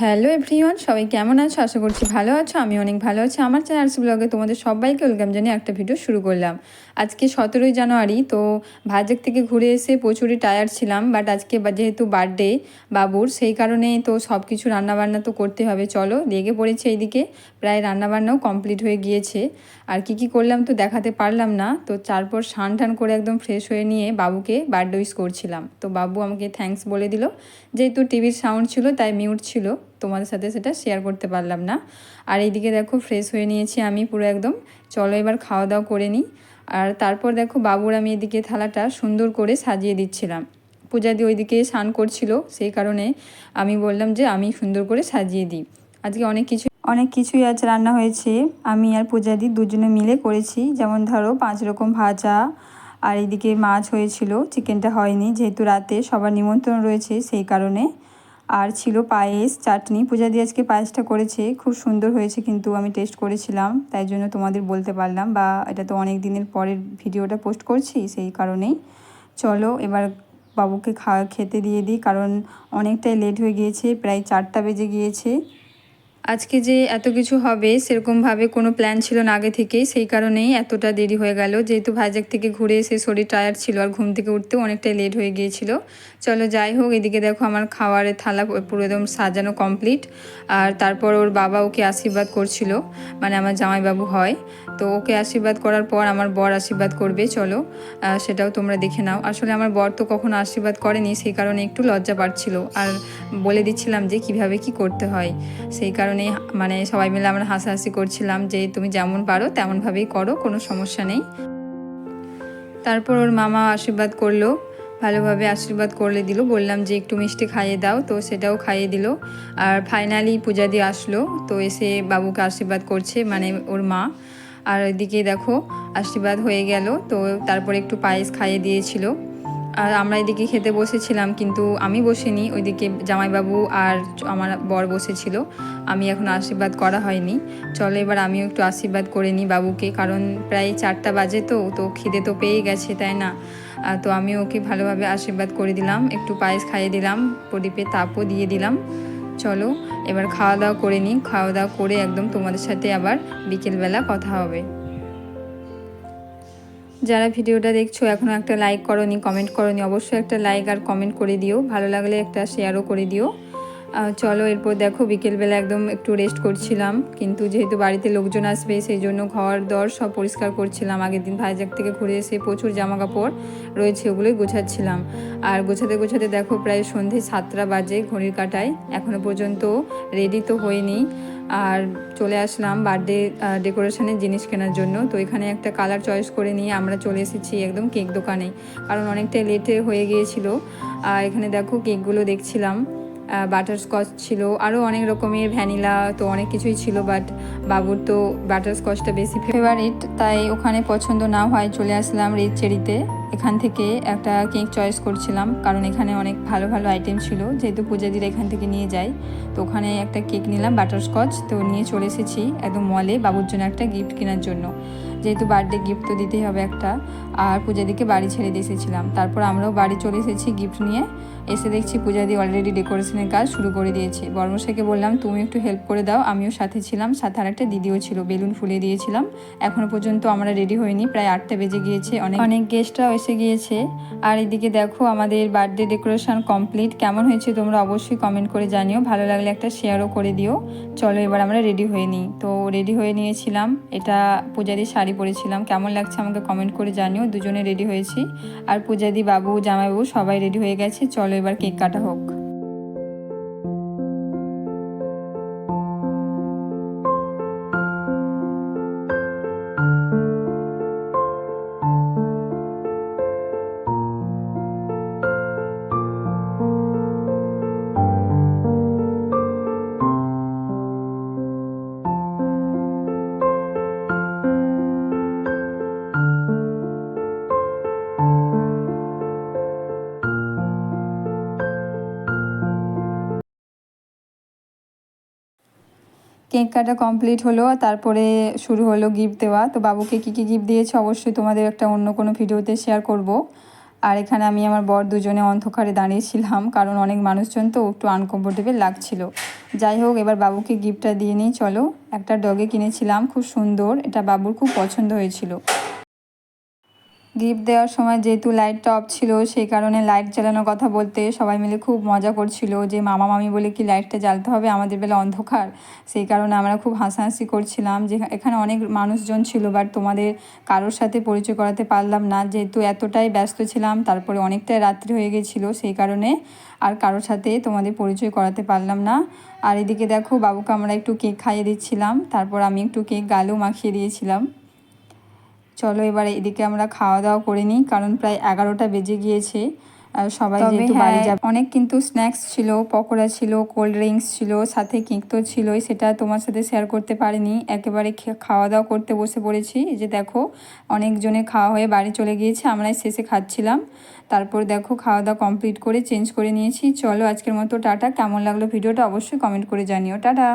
Hello everyone, সবাই কেমন আছো? আশা করছি ভালো আছো আমি অনেক ভালো আছি। আমার চ্যানেলস ব্লগে তোমাদের সবাইকে ওয়েলকাম জানিয়ে একটা ভিডিও শুরু করলাম। আজকে সতেরোই জানুয়ারি, তো ভাজেক থেকে ঘুরে এসে প্রচুরই টায়ার্ড ছিলাম বাট আজকে যেহেতু বার্থডে বাবুর, সেই কারণে তো সব কিছু রান্নাবান্না তো করতে হবে। চলো, লেগে পড়েছে এইদিকে, প্রায় রান্নাবান্নাও কমপ্লিট হয়ে গিয়েছে। আর কি কি করলাম তো দেখাতে পারলাম না, তো তারপর স্নান টান করে একদম ফ্রেশ হয়ে নিয়ে বাবুকে বার্থডে উইশ করছিলাম। তো বাবু আমাকে থ্যাঙ্কস বলে দিল, যেহেতু টিভির সাউন্ড ছিল, তাই মিউট ছিল। তোমাদের সাথে সেটা শেয়ার করতে পারলাম না। আর এইদিকে দেখো ফ্রেশ হয়ে নিয়েছি আমি পুরো একদম। চলো এবার খাওয়া দাওয়া করে নিই। আর তারপর দেখো বাবুর আমি এদিকে থালাটা সুন্দর করে সাজিয়ে দিচ্ছিলাম। পূজাদি ওইদিকে স্নান করছিল, সেই কারণে আমি বললাম যে আমি সুন্দর করে সাজিয়ে দিই। আজকে অনেক কিছু অনেক কিছুই আজ রান্না হয়েছে। আমি আর পূজাদি দুজনে মিলে করেছি। যেমন ধরো পাঁচ রকম ভাজা, আর এদিকে মাছ হয়েছিল, চিকেনটা হয়নি, যেহেতু রাতে সবার নিমন্ত্রণ রয়েছে সেই কারণে। আর ছিল পায়েস, চাটনি। পূজা দিয়ে আজকে পায়েসটা করেছে। খুব সুন্দর হয়েছে কিন্তু আমি টেস্ট করেছিলাম, তাই জন্য তোমাদের বলতে পারলাম বা এটা তো অনেক দিনের পরের ভিডিওটা পোস্ট করছি, সেই কারণেই। চলো এবার বাবুকে খা, খেতে দিয়ে দিই, কারণ অনেকটাই লেট হয়ে গিয়েছে, প্রায় চারটা বেজে গিয়েছে। আজকে যে এত কিছু হবে, সেরকমভাবে কোনো প্ল্যান ছিল না আগে থেকেই। সেই কারণেই এতটা দেরি হয়ে গেল। যেহেতু ভাইজাক থেকে ঘুরে এসে শরীর টায়ার্ড ছিল আর ঘুম থেকে উঠতেও অনেকটাই লেট হয়ে গিয়েছিল। চলো যাই হোক, এদিকে দেখো আমার খাওয়ারের থালা পুরো একদম সাজানো কমপ্লিট আর তারপর ওর বাবা ওকে আশীর্বাদ করছিল মানে আমার জামাইবাবু হয়। তো ওকে আশীর্বাদ করার পর আমার বর আশীর্বাদ করবে, চলো। সেটাও তোমরা দেখে নাও। আসলে আমার বর তো কখনো আশীর্বাদ করেনি, সেই কারণে একটু লজ্জা পাচ্ছিল। আর বলে দিচ্ছিলাম যে কীভাবে কি করতে হয়, সেই কারণে মানে সবাই মিলে আমরা হাসাহাসি করছিলাম যে, তুমি যেমন পারো, তেমনভাবেই করো, কোনো সমস্যা নেই। তারপর ওর মামা আশীর্বাদ করল, ভালোভাবে আশীর্বাদ করলে দিল। বললাম যে, একটু মিষ্টি খাইয়ে দাও। তো সেটাও খাইয়ে দিল। আর ফাইনালি পূজা দিয়ে আসলো, তো এসে বাবুকে আশীর্বাদ করছে মানে ওর মা। আর এদিকে দেখো, আশীর্বাদ হয়ে গেল, তো তারপরে একটু পায়েস খাইয়ে দিয়েছিল। আর আমরা এদিকে খেতে বসেছিলাম, কিন্তু আমি বসিনি। ওইদিকে জামাইবাবু আর আমার বর বসেছিল। আমি এখন আশীর্বাদ করা হয়নি। চলো এবার আমিও একটু আশীর্বাদ করে নিই বাবুকে, কারণ প্রায় চারটা বাজে তো তো খিদে তো পেয়ে গেছে, তাই না? তো আমি ওকে ভালোভাবে আশীর্বাদ করে দিলাম, একটু পায়েস খাইয়ে দিলাম, প্রদীপে তাপও দিয়ে দিলাম। চলো এবার খাওয়া দাওয়া করে নিই, খাওয়া দাওয়া করে একদম তোমাদের সাথে আবার বিকেলবেলা কথা হবে। যারা ভিডিওটা দেখছ এখনও একটা লাইক করনি কমেন্ট করনি, অবশ্যই একটা লাইক আর কমেন্ট করে দিও। ভালো লাগলে একটা শেয়ারও করে দিও। চলো, এরপর দেখো, বিকেলবেলা একদম একটু রেস্ট করছিলাম। কিন্তু যেহেতু বাড়িতে লোকজন আসবে, সেই জন্য ঘর, দর সব পরিষ্কার করছিলাম। আগের দিন ভাইজাক থেকে ঘুরে এসে প্রচুর জামা কাপড় রয়েছে, ওগুলোই গোছাচ্ছিলাম। আর গোছাতে গোছাতে দেখো, প্রায় সন্ধে সাতটা বাজে, ঘড়ির কাটায়। এখনও পর্যন্ত রেডি তো হয়নি। আর চলে আসলাম বার্থডে ডেকোরেশনের জিনিস কেনার জন্য। তো এখানে একটা কালার চয়েস করে নিয়ে আমরা চলে এসেছি একদম কেক দোকানে। কারণ অনেকটাই লেটে হয়ে গিয়েছিল। আর এখানে দেখো কেকগুলো দেখছিলাম। বাটার স্কচ ছিল। আরও অনেক রকমের ভ্যানিলা তো অনেক কিছুই ছিল বাট বাবুর তো বাটার স্কচটা বেশি ফেভারিট তাই ওখানে পছন্দ না হয় চলে আসলাম রেড চেরিতে। এখান থেকে একটা কেক চয়েস করছিলাম, কারণ এখানে অনেক ভালো ভালো আইটেম ছিল। যেহেতু পূজাদিরা এখান থেকে নিয়ে যাই, তো ওখানে একটা কেক নিলাম বাটারস্কচ তো নিয়ে চলে এসেছি একদম মলে বাবুর জন্য একটা গিফট কেনার জন্য। যেহেতু বার্থডে গিফট তো দিতেই হবে একটা, আর পূজাদিকে বাড়ি ছেড়ে দিয়ে এসেছিলাম। তারপর আমরাও বাড়ি চলে এসেছি গিফট নিয়ে। এসে দেখছি পূজাদি অলরেডি ডেকোরেশনের কাজ শুরু করে দিয়েছে। বর্মশাইকে বললাম, তুমি একটু হেল্প করে দাও, আমিও সাথে ছিলাম। সাথে আর একটা দিদিও ছিল, বেলুন ফুলে দিয়েছিলাম। এখনও পর্যন্ত আমরা রেডি হইনি প্রায় আটটা বেজে গিয়েছে। অনেক অনেক গেস্টরাও এসে গিয়েছে। আর এদিকে দেখো, আমাদের বার্থডে ডেকোরেশন কমপ্লিট কেমন হয়েছে তোমরা অবশ্যই কমেন্ট করে জানিও। ভালো লাগলে একটা শেয়ারও করে দিও। চলো এবার আমরা রেডি হয়ে নিই। তো রেডি হয়ে নিয়েছিলাম। এটা পূজাদি শাড়ি পরেছিলাম কেমন লাগছে আমাকে কমেন্ট করে জানিও। দুজনে রেডি হয়েছি। আর পূজাদি, বাবু, জামাইবাবু সবাই রেডি হয়ে গেছে। চলো এবার কেক কাটা হোক। কেক কাটা কমপ্লিট হলো, তারপরে শুরু হলো গিফট দেওয়া। তো বাবুকে কী কী গিফট দিয়েছে অবশ্যই তোমাদের একটা অন্য কোনো ভিডিওতে শেয়ার করব। আর এখানে আমি আমার বর দুজনে অন্ধকারে দাঁড়িয়েছিলাম, কারণ অনেক মানুষজন তো একটু আনকমফোর্টেবল লাগছিল। যাই হোক, এবার বাবুকে গিফটটা দিয়ে নিই, চলো। একটা ডগে কিনেছিলাম, খুব সুন্দর। এটা বাবুর খুব পছন্দ হয়েছিল। গিফট দেওয়ার সময় যেহেতু লাইটটা অফ ছিল, সেই কারণে লাইট জ্বালানোর কথা বলতে সবাই মিলে খুব মজা করছিল যে, মামা, মামি বলে কি লাইটটা জ্বালতে হবে? আমাদের বেলা অন্ধকার। সেই কারণে আমরা খুব হাসাহাসি করছিলাম যে, এখানে অনেক মানুষজন ছিল বাট তোমাদের কারোর সাথে পরিচয় করাতে পারলাম না। যেহেতু এতটাই ব্যস্ত ছিলাম, তারপরে অনেকটাই রাত্রি হয়ে গেছিল, সেই কারণে আর কারোর সাথে তোমাদের পরিচয় করাতে পারলাম না। আর এদিকে দেখো, বাবুকে আমরা একটু কেক খাইয়ে দিচ্ছিলাম, তারপর আমি একটু কেক গালেও মাখিয়ে দিয়েছিলাম। চলো এবার এদিকে আমরা খাওয়া দাওয়া করে নিই কারণ প্রায় এগারোটা বেজে গিয়েছে। আর সবাই যেহেতু বাড়ি হ্যাঁ, যাবে। অনেক কিন্তু স্ন্যাক্স ছিল পকোড়া ছিল কোল্ড ড্রিঙ্কস ছিল সাথে কেক তো ছিলই সেটা তোমার সাথে শেয়ার করতে পারিনি। একেবারে খাওয়া দাওয়া করতে বসে পড়েছি। যে দেখো অনেকজনের খাওয়া হয়ে বাড়ি চলে গিয়েছে আমরাই শেষে খাচ্ছিলাম। তারপর দেখো খাওয়া দাওয়া কমপ্লিট করে চেঞ্জ করে নিয়েছি। চলো আজকের মতো টাটা। কেমন লাগল ভিডিওটা অবশ্যই কমেন্ট করে জানিও। টাটা!